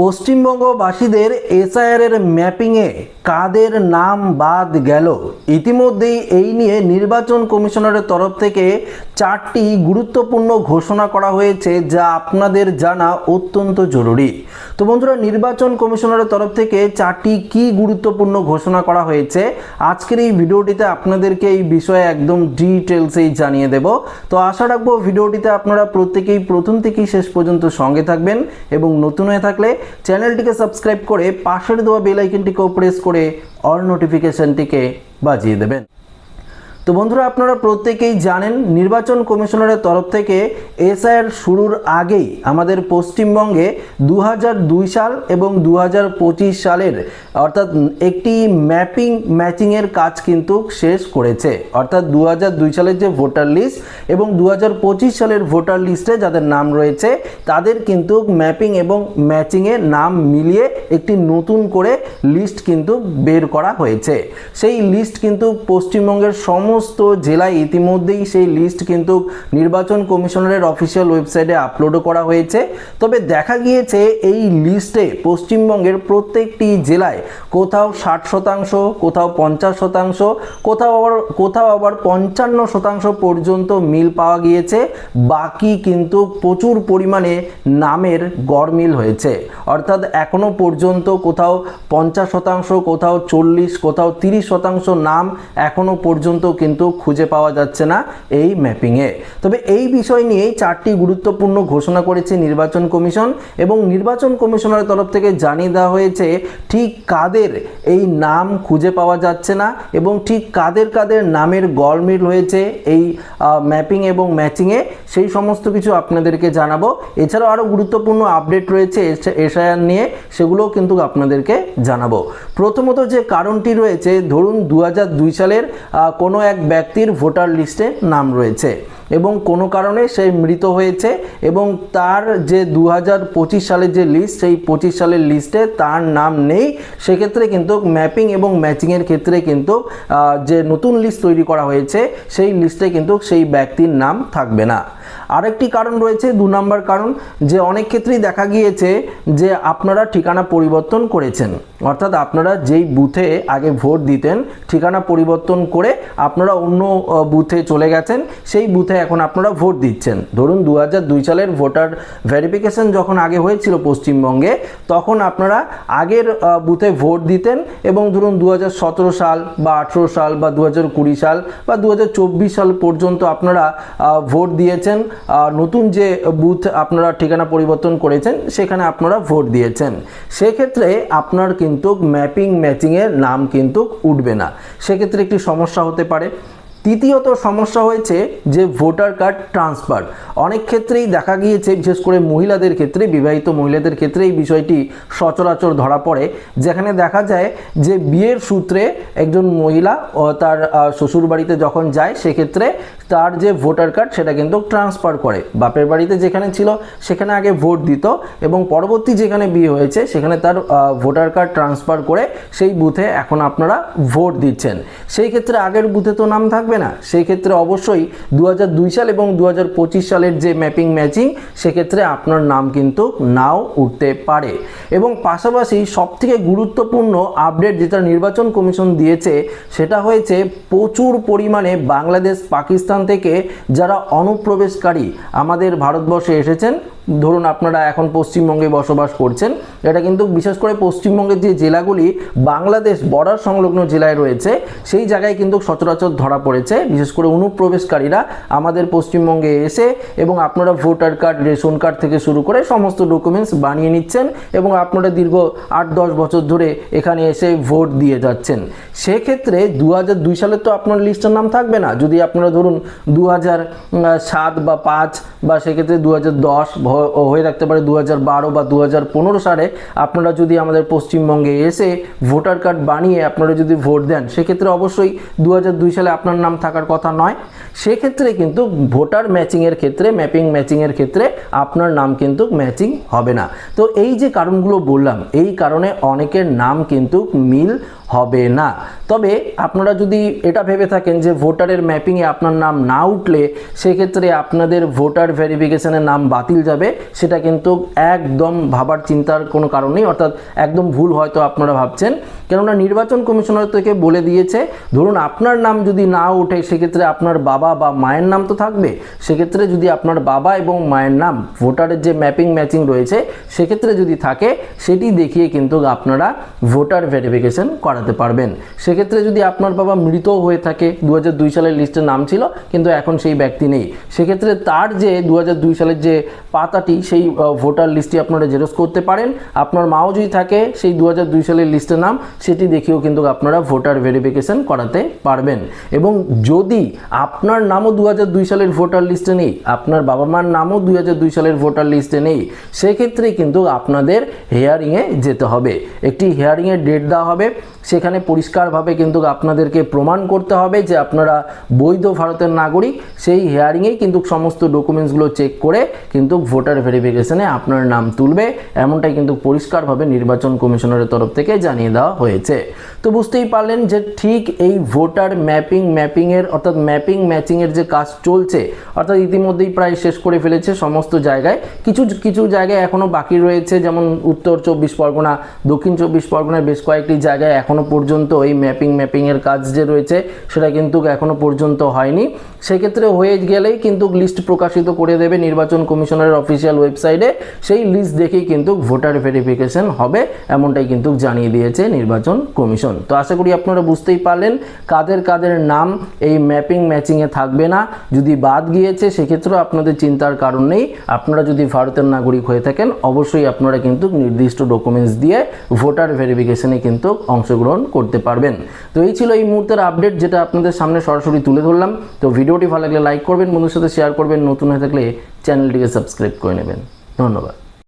পশ্চিমবঙ্গবাসীদের SIR এর ম্যাপিংয়ে কাদের নাম বাদ গেল? ইতিমধ্যেই এই নিয়ে নির্বাচন কমিশনারের তরফ থেকে চারটি গুরুত্বপূর্ণ ঘোষণা করা হয়েছে, যা আপনাদের জানা অত্যন্ত জরুরি। তো বন্ধুরা, নির্বাচন কমিশনারের তরফ থেকে চারটি কি গুরুত্বপূর্ণ ঘোষণা করা হয়েছে? আজকের এই ভিডিওটিতে আপনাদেরকে এই বিষয়ে একদম ডিটেলসেই জানিয়ে দেব। তো আশা রাখব ভিডিওটিতে আপনারা প্রত্যেকেই প্রথম থেকেই শেষ পর্যন্ত সঙ্গে থাকবেন এবং নতুন হয়ে থাকলে চ্যানেলটিকে সাবস্ক্রাইব করে পাশের দেওয়া বেল আইকনটিকেও প্রেস করে অল নোটিফিকেশনটিকে বাজিয়ে দেবেন। তো বন্ধুরা, আপনারা প্রত্যেকেই জানেন, নির্বাচন কমিশনারের তরফ থেকে এসআইআর শুরুর আগেই আমাদের পশ্চিমবঙ্গে দু হাজার দুই সাল এবং দু হাজার পঁচিশ সালের, অর্থাৎ একটি ম্যাপিং, ম্যাচিংয়ের কাজ কিন্তু শেষ করেছে। অর্থাৎ দু হাজার দুই সালের যে ভোটার লিস্ট এবং দু হাজার পঁচিশ সালের ভোটার লিস্টে যাদের নাম রয়েছে, তাদের কিন্তু ম্যাপিং এবং ম্যাচিংয়ে নাম মিলিয়ে একটি নতুন করে লিস্ট কিন্তু বের করা হয়েছে। সেই লিস্ট কিন্তু পশ্চিমবঙ্গের সমস্ত জেলায় ইতিমধ্যেই সেই লিস্ট কিন্তু নির্বাচন কমিশনারের অফিসিয়াল ওয়েবসাইটে আপলোডও করা হয়েছে। তবে দেখা গিয়েছে এই লিস্টে পশ্চিমবঙ্গের প্রত্যেকটি জেলায় কোথাও ষাট শতাংশ, কোথাও পঞ্চাশ শতাংশ, কোথাও আবার কোথাও আবার পঞ্চান্ন শতাংশ পর্যন্ত মিল পাওয়া গিয়েছে। বাকি কিন্তু প্রচুর পরিমাণে নামের গড়মিল হয়েছে। অর্থাৎ এখনও পর্যন্ত কোথাও পঞ্চাশ শতাংশ, কোথাও চল্লিশ, কোথাও তিরিশ শতাংশ নাম এখনও পর্যন্ত কিন্তু খুঁজে পাওয়া যাচ্ছে না এই ম্যাপিংয়ে তবে এই বিষয় নিয়েই চারটি গুরুত্বপূর্ণ ঘোষণা করেছে নির্বাচন কমিশন এবং নির্বাচন কমিশনের তরফ থেকে জানিয়ে দেওয়া হয়েছে, ঠিক কাদের এই নাম খুঁজে পাওয়া যাচ্ছে না এবং ঠিক কাদের কাদের নামের গলমিল হয়েছে এই ম্যাপিং এবং ম্যাচিংয়ে সেই সমস্ত কিছু আপনাদেরকে জানাব। এছাড়াও আরও গুরুত্বপূর্ণ আপডেট রয়েছে এসআইআর নিয়ে, সেগুলোও কিন্তু আপনাদেরকে জানাব। প্রথমত যে কারণটি রয়েছে, ধরুন দু হাজার দুই সালের কোনো এক ব্যক্তির ভোটার লিস্টে নাম রয়েছে। এবং কোনো কারণে সে মৃত হয়েছে এবং তার যে দু হাজার পঁচিশ সালের যে লিস্ট সেই পঁচিশ সালের লিস্টে তার নাম নেই। সেক্ষেত্রে কিন্তু ম্যাপিং এবং ম্যাচিংয়ের ক্ষেত্রে কিন্তু যে নতুন লিস্ট তৈরি করা হয়েছে, সেই লিস্টে কিন্তু সেই ব্যক্তির নাম থাকবে না। আরেকটি কারণ রয়েছে, দু নম্বর কারণ, যে অনেক ক্ষেত্রেই দেখা গিয়েছে যে আপনারা ঠিকানা পরিবর্তন করেছেন। অর্থাৎ আপনারা যেই বুথে আগে ভোট দিতেন, ঠিকানা পরিবর্তন করে আপনারা অন্য বুথে চলে গেছেন, সেই বুথে এখন আপনারা ভোট দিচ্ছেন। ধরুন দু দুই সালের ভোটার ভেরিফিকেশন যখন আগে হয়েছিল পশ্চিমবঙ্গে, তখন আপনারা আগের বুথে ভোট দিতেন এবং ধরুন দু হাজার সতেরো সাল বা আঠেরো সাল বা দু সাল বা দু হাজার চব্বিশ সাল পর্যন্ত আপনারা ভোট দিয়েছেন। নতুন যে বুথ আপনারা ঠিকানা পরিবর্তন করেছেন, সেখানে আপনারা ভোট দিয়েছেন। সেক্ষেত্রে আপনার কিন্তু ম্যাপিং ম্যাচিংয়ের নাম কিন্তু উঠবে না। সেক্ষেত্রে একটি সমস্যা হতে পারে। তৃতীয়ত সমস্যা হয়েছে যে ভোটার কার্ড ট্রান্সফার। অনেক ক্ষেত্রেই দেখা গিয়েছে, বিশেষ করে মহিলাদের ক্ষেত্রে, বিবাহিত মহিলাদের ক্ষেত্রে এই বিষয়টি সচরাচর ধরা পড়ে, যেখানে দেখা যায় যে বিয়ের সূত্রে একজন মহিলা তার শ্বশুরবাড়িতে যখন যায়, সেক্ষেত্রে তার যে ভোটার কার্ড সেটা কিন্তু ট্রান্সফার করে। বাপের বাড়িতে যেখানে ছিল, সেখানে আগে ভোট দিত এবং পরবর্তী যেখানে বিয়ে হয়েছে, সেখানে তার ভোটার কার্ড ট্রান্সফার করে সেই বুথে এখন আপনারা ভোট দিচ্ছেন। সেই ক্ষেত্রে আগের বুথে তো নাম থাকবে না। সেই ক্ষেত্রে অবশ্যই দু হাজার দুই সাল এবং দু হাজার পঁচিশ সালের যে ম্যাপিং ম্যাচিং, সেক্ষেত্রে আপনার নাম কিন্তু নাও উঠতে পারে। এবং পাশাপাশি সবথেকে গুরুত্বপূর্ণ আপডেট যেটা নির্বাচন কমিশন দিয়েছে, সেটা হয়েছে প্রচুর পরিমাণে বাংলাদেশ পাকিস্তান থেকে যারা অনুপ্রবেশকারী আমাদের ভারতবর্ষে এসেছেন ধরুন আপনারা এখন পশ্চিমবঙ্গে বসবাস করছেন, এটা কিন্তু বিশেষ করে পশ্চিমবঙ্গের যে জেলাগুলি বাংলাদেশ বর্ডার সংলগ্ন জেলায় রয়েছে, সেই জায়গায় কিন্তু সচরাচর ধরা পড়েছে। বিশেষ করে অনুপ্রবেশকারীরা আমাদের পশ্চিমবঙ্গে এসে এবং আপনারা ভোটার কার্ড, রেশন কার্ড থেকে শুরু করে সমস্ত ডকুমেন্টস বানিয়ে নিচ্ছেন এবং আপনারা দীর্ঘ আট দশ বছর ধরে এখানে এসে ভোট দিয়ে যাচ্ছেন। সেক্ষেত্রে দু হাজার দুই সালের তো আপনার লিস্টের নাম থাকবে না। যদি আপনারা ধরুন দু হাজার সাত বা পাঁচ বা সেক্ষেত্রে দু হাজার দশ হয়ে থাকতে পারে দু হাজার বারো বা দু হাজার পনেরো সালে। আপনারা যদি আমাদের পশ্চিমবঙ্গে এসে ভোটার কার্ড বানিয়ে আপনারা যদি ভোট দেন, সেক্ষেত্রে অবশ্যই দু হাজার দুই সালে আপনার নাম থাকার কথা নয়। সেক্ষেত্রে কিন্তু ভোটার ম্যাচিংয়ের ক্ষেত্রে ম্যাপিং ম্যাচিংয়ের ক্ষেত্রে আপনার নাম কিন্তু ম্যাচিং হবে না। তো এই যে কারণগুলো বললাম, এই কারণে অনেকের নাম কিন্তু মিল হবে না। তবে আপনারা যদি এটা ভেবে থাকেন যে ভোটারের ম্যাপিংয়ে আপনার নাম না উঠলে, সেক্ষেত্রে আপনাদের ভোটার ভেরিফিকেশনের নাম বাতিল যাবে। সেটা কিন্তু একদম ভাবার চিন্তার কোনো কারণ নেই। অর্থাৎ একদম ভুল হয়তো আপনারা ভাবছেন। কেননা নির্বাচন কমিশনার থেকে বলে দিয়েছে, ধরুন আপনার নাম যদি না ওঠে, সেক্ষেত্রে আপনার বাবা বা মায়ের নাম তো থাকবে। সেক্ষেত্রে যদি আপনার বাবা এবং মায়ের নাম ভোটারের যে ম্যাপিং ম্যাচিং রয়েছে, সেক্ষেত্রে যদি থাকে, সেটি দেখিয়ে কিন্তু আপনারা ভোটার ভেরিফিকেশন করাতে পারবেন। সেক্ষেত্রে যদি আপনার বাবা মৃত হয়ে থাকে দু হাজার দুই সালের লিস্টে নাম ছিল, কিন্তু এখন সেই ব্যক্তি নেই। সেক্ষেত্রে তার যে দু হাজার দুই সালের যে পাতাটি, সেই ভোটার লিস্টটি আপনারা জেরক্স করতে পারেন। আপনার মাও যদি থাকে, সেই দু হাজার দুই সালের লিস্টে নাম, সেটি দেখেও কিন্তু আপনারা ভোটার ভেরিফিকেশন করাতে পারবেন। এবং যদি আপনার নামও দু হাজার দুই সালের ভোটার লিস্টে নেই, আপনার বাবা মার নামও দুই হাজার দুই সালের ভোটার লিস্টে নেই সেক্ষেত্রে কিন্তু আপনাদের হেয়ারিংয়ে যেতে হবে। একটি হেয়ারিংয়ের ডেট দেওয়া হবে সেখানে পরিষ্কারভাবে কিন্তু আপনাদেরকে প্রমাণ করতে হবে যে আপনারা বৈধ ভারতের নাগরিক। সেই হেয়ারিংয়েই কিন্তু সমস্ত ডকুমেন্টসগুলো চেক করে কিন্তু ভোটার ভেরিফিকেশনে আপনার নাম তুলবে। এমনটাই কিন্তু পরিষ্কারভাবে নির্বাচন কমিশনারের তরফ থেকে জানিয়ে দেওয়া হয়েছে। তো বুঝতেই পারলেন যে ঠিক এই ভোটার ম্যাপিং ম্যাপিংয়ের অর্থাৎ ম্যাপিং ম্যাচিংয়ের যে কাজ চলছে, অর্থাৎ ইতিমধ্যেই প্রায় শেষ করে ফেলেছে সমস্ত জায়গায়। কিছু কিছু জায়গায় এখনও বাকি রয়েছে, যেমন উত্তর চব্বিশ পরগনা, দক্ষিণ চব্বিশ পরগনার বেশ কয়েকটি জায়গায় এখনও পর্যন্ত এই ম্যাপিং, ম্যাপিংয়ের কাজ যে রয়েছে সেটা কিন্তু এখনও পর্যন্ত হয়নি। সেক্ষেত্রে হয়ে গেলেই কিন্তু লিস্ট প্রকাশিত করে দেবে নির্বাচন কমিশনারের অফিসিয়াল ওয়েবসাইটে। সেই লিস্ট দেখেই কিন্তু ভোটার ভেরিফিকেশন হবে, এমনটাই কিন্তু জানিয়ে দিয়েছে নির্বাচন কমিশন। তো আশা করি আপনারা বুঝতেই পারলেন কাদের কাদের নাম এই ম্যাপিং, ম্যাচিংয়ে থাকবে না। যদি বাদ গিয়েছে, সেক্ষেত্রেও আপনাদের চিন্তার কারণ নেই। আপনারা যদি ভারতের নাগরিক হয়ে থাকেন, অবশ্যই আপনারা কিন্তু নির্দিষ্ট ডকুমেন্টস দিয়ে ভোটার ভেরিফিকেশনে কিন্তু অংশগ্রহণ করতে পারবেন। তো এই ছিল এই মুহূর্তের আপডেট যেটা আপনাদের সামনে সরাসরি তুলে ধরলাম। তো ভিডিওটি ভালো লাগলে লাইক করবেন বন্ধুর সাথে শেয়ার করবেন, নতুন হয়ে থাকলে চ্যানেলটিকে সাবস্ক্রাইব করে নেবেন। ধন্যবাদ।